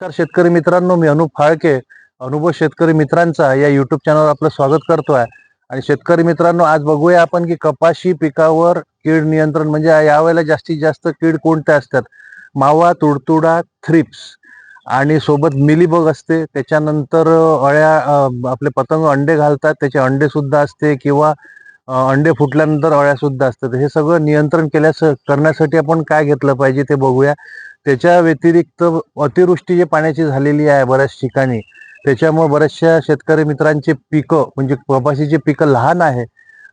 तर शेतकरी मित्रांनो मी अनुप फाळके अनुभव शेतकरी मित्रांचा या युट्यूब चॅनलवर आपलं स्वागत करतोय. आणि शेतकरी मित्रांनो आज बघूया आपण की कपाशी पिकावर कीड नियंत्रण म्हणजे यावेळेला जास्तीत जास्त कीड कोणत्या असतात? मावा तुडतुडा थ्रिप्स आणि सोबत मिलीबग असते. त्याच्यानंतर अळ्या आपले पतंग अंडे घालतात. त्याचे अंडे सुद्धा असते किंवा अंडे फुटल्यानंतर अळ्या सुद्धा असतात. हे सगळं नियंत्रण केल्यास करण्यासाठी आपण काय घेतलं पाहिजे ते बघूया. त्याच्या व्यतिरिक्त अतिवृष्टी जी पाण्याची झालेली आहे बऱ्याच ठिकाणी त्याच्यामुळे बऱ्याचशा शेतकरी मित्रांचे पिकं म्हणजे कपाशीचे पिकं लहान आहे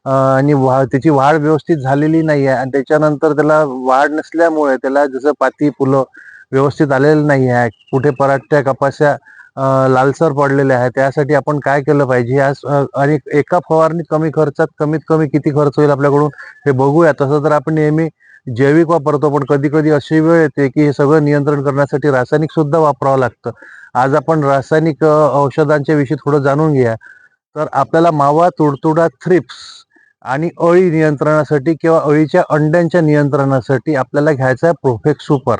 आणि वा त्याची वाढ व्यवस्थित झालेली नाही आहे आणि त्याच्यानंतर त्याला वाढ नसल्यामुळे त्याला जसं पाती फुलं व्यवस्थित आलेलं नाही आहे कुठे पराठ्या कपाशा लालसर पडलेले आहेत. त्यासाठी आपण काय केलं पाहिजे? आज आणि एका फवारणीत कमी खर्चात कमीत कमी किती खर्च होईल आपल्याकडून हे बघूया. तसं तर आपण नेहमी जैविक वापरतो पण कधी कधी अशी वेळ येते की हे सगळं नियंत्रण करण्यासाठी रासायनिक सुद्धा वापरावं लागतं. आज आपण रासायनिक औषधांच्या विषयी थोडं जाणून घ्या तर आपल्याला मावा तुडतुडा थ्रिप्स आणि अळी नियंत्रणासाठी किंवा अळीच्या अंड्यांच्या नियंत्रणासाठी आपल्याला घ्यायचा आहे प्रोफेक्स सुपर.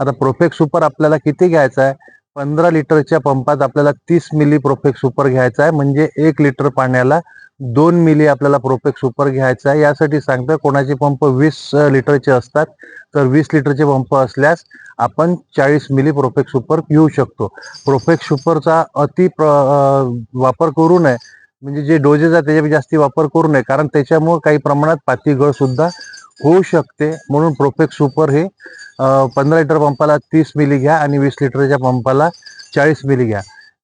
आता प्रोफेक्ट सुपर आपल्याला किती घ्यायचा आहे? पंधरा लिटरच्या पंपात आपल्याला तीस मिली प्रोफेक्स सुपर घ्यायचा आहे. म्हणजे एक लिटर पाण्याला दोन मिली आपल्याला प्रोफेक्स सुपर घ्यायचा आहे. यासाठी सांगतं कोणाचे पंप वीस लिटरचे असतात तर वीस लिटरचे पंप असल्यास आपण चाळीस मिली प्रोफेक्स सुपर घेऊ शकतो. प्रोफेक्स सुपरचा अति प्र वापर करू नये. म्हणजे जे डोजेस आहे त्याच्या जास्ती वापर करू नये. कारण त्याच्यामुळे काही प्रमाणात पातीगळ सुद्धा होऊ शकते. म्हणून प्रोफेक्स सुपर हे पंधरा लिटर पंपाला तीस मिली घ्या आणि वीस लिटरच्या पंपाला चाळीस मिली घ्या.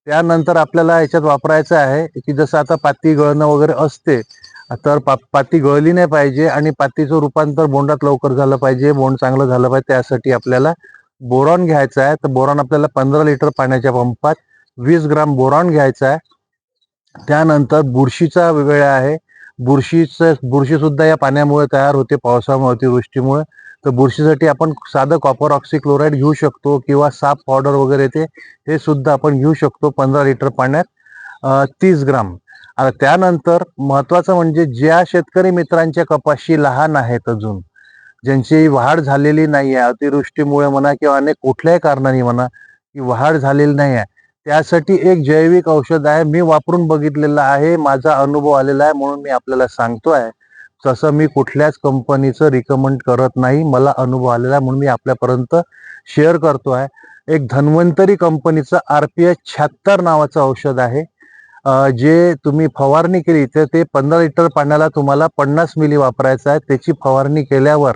त्यानंतर आपल्याला याच्यात वापरायचं आहे की जसं आता पाती गळणं वगैरे असते तर पा पाती गळली नाही पाहिजे आणि पातीचं रूपांतर बोंडात लवकर झालं पाहिजे बोंड चांगलं झालं पाहिजे त्यासाठी आपल्याला बोरॉन घ्यायचं आहे. तर बोरॉन आपल्याला पंधरा लिटर पाण्याच्या पंपात वीस ग्राम बोरॉन घ्यायचा आहे. त्यानंतर बुरशीचा वेळ आहे. बुरशीचं बुरशीसुद्धा या पाण्यामुळे तयार होते पावसामुळे अतिवृष्टीमुळे. तर बुरशीसाठी आपण साधं कॉपर ऑक्सिक्लोराईड घेऊ शकतो किंवा साप पावडर वगैरे ते हे सुद्धा आपण घेऊ शकतो पंधरा लिटर पाण्यात तीस ग्राम. आता त्यानंतर महत्वाचं म्हणजे ज्या शेतकरी मित्रांच्या कपाशी लहान आहेत अजून ज्यांची वाढ झालेली नाही आहे अतिवृष्टीमुळे म्हणा किंवा अनेक कुठल्याही कारणाने म्हणा की वाढ झालेली नाही आहे त्यासाठी एक जैविक औषध आहे. मी वापरून बघितलेलं आहे माझा अनुभव आलेला आहे म्हणून मी आपल्याला सांगतो आहे तसं मी कुठल्याच कंपनीचं रिकमेंड करत नाही. मला अनुभव आलेला आहे म्हणून मी आपल्यापर्यंत शेअर करतो आहे. एक धन्वंतरी कंपनीचं आर पी एस शहात्तर नावाचं औषध आहे. जे तुम्ही फवारणी केली तर ते पंधरा लिटर पाण्याला तुम्हाला पन्नास मिली वापरायचं आहे. त्याची फवारणी केल्यावर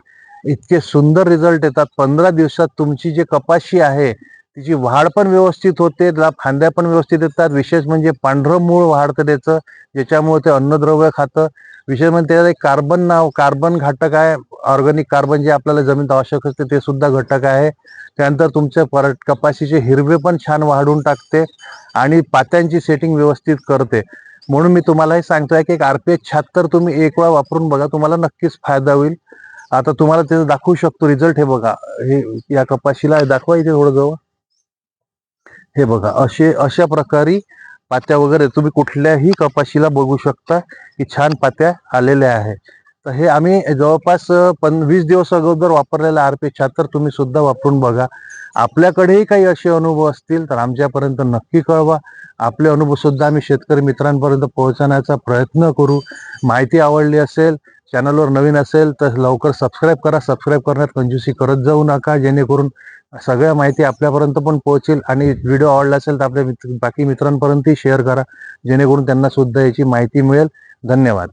इतके सुंदर रिझल्ट येतात. पंधरा दिवसात तुमची जी कपाशी आहे तिची वाढ पण व्यवस्थित होते त्याला फांद्या पण व्यवस्थित येतात. विशेष म्हणजे पांढरं मूळ वाढतं त्याचं ज्याच्यामुळे ते अन्नद्रव्य खातं. विशेष म्हणजे त्याच्यात एक कार्बन नाव कार्बन घटक आहे. ऑर्गॅनिक कार्बन जे आपल्याला जमीन आवश्यक असते ते सुद्धा घटक आहे. त्यानंतर तुमच्या पर कपाशीचे हिरवे पण छान वाढून टाकते आणि पात्यांची सेटिंग व्यवस्थित करते. म्हणून मी तुम्हाला हे आहे की एक आर पी एच शहात्तर तुम्ही एक वेळा वापरून बघा तुम्हाला नक्कीच फायदा होईल. आता तुम्हाला ते दाखवू शकतो. रिझल्ट हे बघा. हे या कपाशीला दाखवा इथे थोडं जवळ. हे बघा असे अशा प्रकारे पात्या वगैरे तुम्ही कुठल्याही कपाशीला बघू शकता की छान पात्या आलेल्या आहेत. तर हे आम्ही जवळपास पण वीस दिवस अगोदर वापरलेलं आर पी शहात्तर तुम्ही सुद्धा वापरून बघा. आपल्याकडेही काही असे अनुभव असतील तर आमच्यापर्यंत नक्की कळवा. आपले अनुभव सुद्धा आम्ही शेतकरी मित्रांपर्यंत पोहोचवण्याचा प्रयत्न करू. माहिती आवडली असेल चॅनलवर नवीन असेल तर लवकर सबस्क्राईब करा. सबस्क्राईब करण्यात कंजूसी करत जाऊ नका जेणेकरून सगळ्या माहिती आपल्यापर्यंत पण पोहोचेल आणि व्हिडिओ आवडला असेल तर आपल्या मित्र बाकी मित्रांपर्यंतही शेअर करा. जेणेकरून त्यांना सुद्धा याची माहिती मिळेल. धन्यवाद.